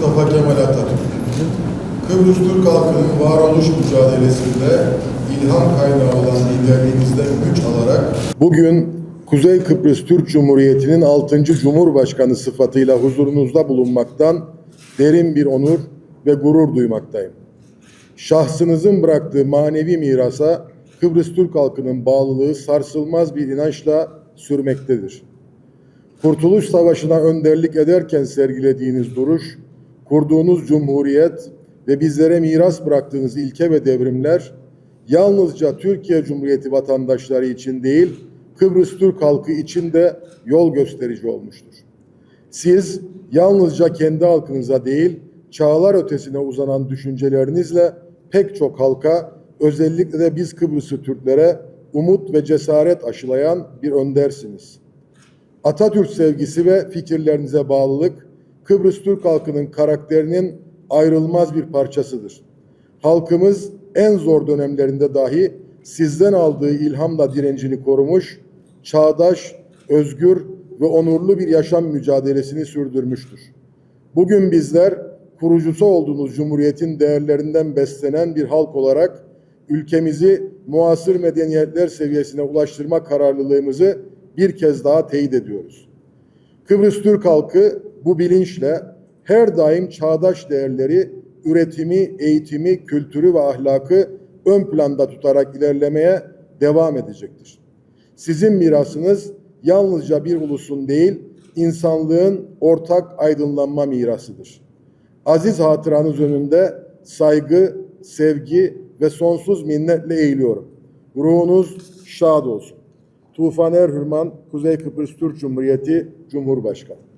Mustafa Kemal Atatürk. Kıbrıs Türk halkının varoluş mücadelesinde ilham kaynağı olan liderliğinizden güç alarak bugün Kuzey Kıbrıs Türk Cumhuriyeti'nin 6. Cumhurbaşkanı sıfatıyla huzurunuzda bulunmaktan derin bir onur ve gurur duymaktayım. Şahsınızın bıraktığı manevi mirasa Kıbrıs Türk halkının bağlılığı sarsılmaz bir inançla sürmektedir. Kurtuluş Savaşı'na önderlik ederken sergilediğiniz duruş, kurduğunuz cumhuriyet ve bizlere miras bıraktığınız ilke ve devrimler yalnızca Türkiye Cumhuriyeti vatandaşları için değil, Kıbrıs Türk halkı için de yol gösterici olmuştur. Siz yalnızca kendi halkınıza değil, çağlar ötesine uzanan düşüncelerinizle pek çok halka, özellikle de biz Kıbrıslı Türklere umut ve cesaret aşılayan bir öndersiniz. Atatürk sevgisi ve fikirlerinize bağlılık Kıbrıs Türk halkının karakterinin ayrılmaz bir parçasıdır. Halkımız en zor dönemlerinde dahi sizden aldığı ilhamla direncini korumuş, çağdaş, özgür ve onurlu bir yaşam mücadelesini sürdürmüştür. Bugün bizler kurucusu olduğunuz cumhuriyetin değerlerinden beslenen bir halk olarak ülkemizi muasır medeniyetler seviyesine ulaştırma kararlılığımızı bir kez daha teyit ediyoruz. Kıbrıs Türk halkı bu bilinçle her daim çağdaş değerleri, üretimi, eğitimi, kültürü ve ahlakı ön planda tutarak ilerlemeye devam edecektir. Sizin mirasınız yalnızca bir ulusun değil, insanlığın ortak aydınlanma mirasıdır. Aziz hatıranız önünde saygı, sevgi ve sonsuz minnetle eğiliyorum. Ruhunuz şad olsun. Tufan Erhürman, Kuzey Kıbrıs Türk Cumhuriyeti Cumhurbaşkanı.